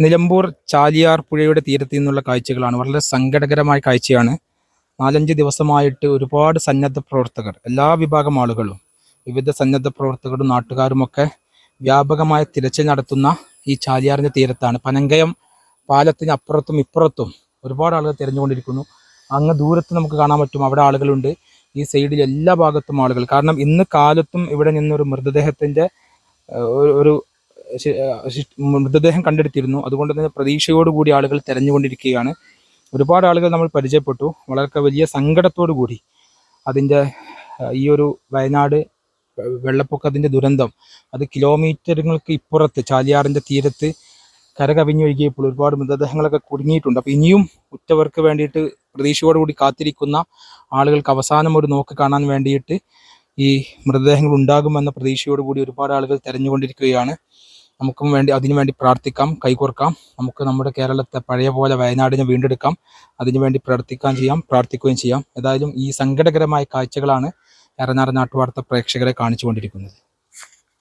നിലമ്പൂർ ചാലിയാർ പുഴയുടെ തീരത്ത് നിന്നുള്ള കാഴ്ചകളാണ്. വളരെ സങ്കടകരമായ കാഴ്ചയാണ്. നാലഞ്ച് ദിവസമായിട്ട് ഒരുപാട് സന്നദ്ധ പ്രവർത്തകർ എല്ലാ വിഭാഗം ആളുകളും വിവിധ സന്നദ്ധ പ്രവർത്തകരും നാട്ടുകാരുമൊക്കെ വ്യാപകമായ തിരച്ചിൽ നടത്തുന്ന ഈ ചാലിയാറിന്റെ തീരത്താണ്. പനങ്കയം പാലത്തിന് അപ്പുറത്തും ഇപ്പുറത്തും ഒരുപാട് ആളുകൾ തിരഞ്ഞുകൊണ്ടിരിക്കുന്നു. അങ്ങ് ദൂരത്ത് നമുക്ക് കാണാൻ പറ്റും. അവിടെ ആളുകളുണ്ട്. ഈ സൈഡിൽ എല്ലാ ഭാഗത്തും ആളുകൾ. കാരണം ഇന്ന് കാലത്തും ഇവിടെ നിന്നൊരു മൃതദേഹത്തിന്റെ ഒരു- മൃതദേഹം കണ്ടെടുത്തിരുന്നു. അതുകൊണ്ട് തന്നെ പ്രതീക്ഷയോടുകൂടി ആളുകൾ തെരഞ്ഞുകൊണ്ടിരിക്കുകയാണ്. ഒരുപാട് ആളുകൾ നമ്മൾ പരിചയപ്പെട്ടു. വളരെ വലിയ സങ്കടത്തോടു കൂടി അതിന്റെ ഈ ഒരു വയനാട് വെള്ളപ്പൊക്കത്തിന്റെ ദുരന്തം അത് കിലോമീറ്ററുകൾക്ക് ഇപ്പുറത്ത് ചാലിയാറിന്റെ തീരത്ത് കരകവിഞ്ഞൊഴുകിയപ്പോൾ ഒരുപാട് മൃതദേഹങ്ങളൊക്കെ കുടുങ്ങിയിട്ടുണ്ട്. അപ്പോൾ ഇനിയും ഉറ്റവർക്ക് വേണ്ടിയിട്ട് പ്രതീക്ഷയോടുകൂടി കാത്തിരിക്കുന്ന ആളുകൾക്ക് അവസാനം ഒരു നോക്ക് കാണാൻ വേണ്ടിയിട്ട് ഈ മൃതദേഹങ്ങൾ ഉണ്ടാകുമെന്ന പ്രതീക്ഷയോടുകൂടി ഒരുപാട് ആളുകൾ തെരഞ്ഞുകൊണ്ടിരിക്കുകയാണ്. നമുക്കും വേണ്ടി അതിനു വേണ്ടി പ്രാർത്ഥിക്കാം കൈകോർക്കാം. നമുക്ക് നമ്മുടെ കേരളത്തെ പഴയ പോലെ വയനാടിനെ വീണ്ടെടുക്കാം. അതിനുവേണ്ടി പ്രാർത്ഥിക്കാൻ ചെയ്യാം പ്രാർത്ഥിക്കുകയും ചെയ്യാം. ഏതായാലും ഈ സങ്കടകരമായ കാഴ്ചകളാണ് എറനാട് നാട്ടുവാർത്ത പ്രേക്ഷകരെ കാണിച്ചുകൊണ്ടിരിക്കുന്നത്.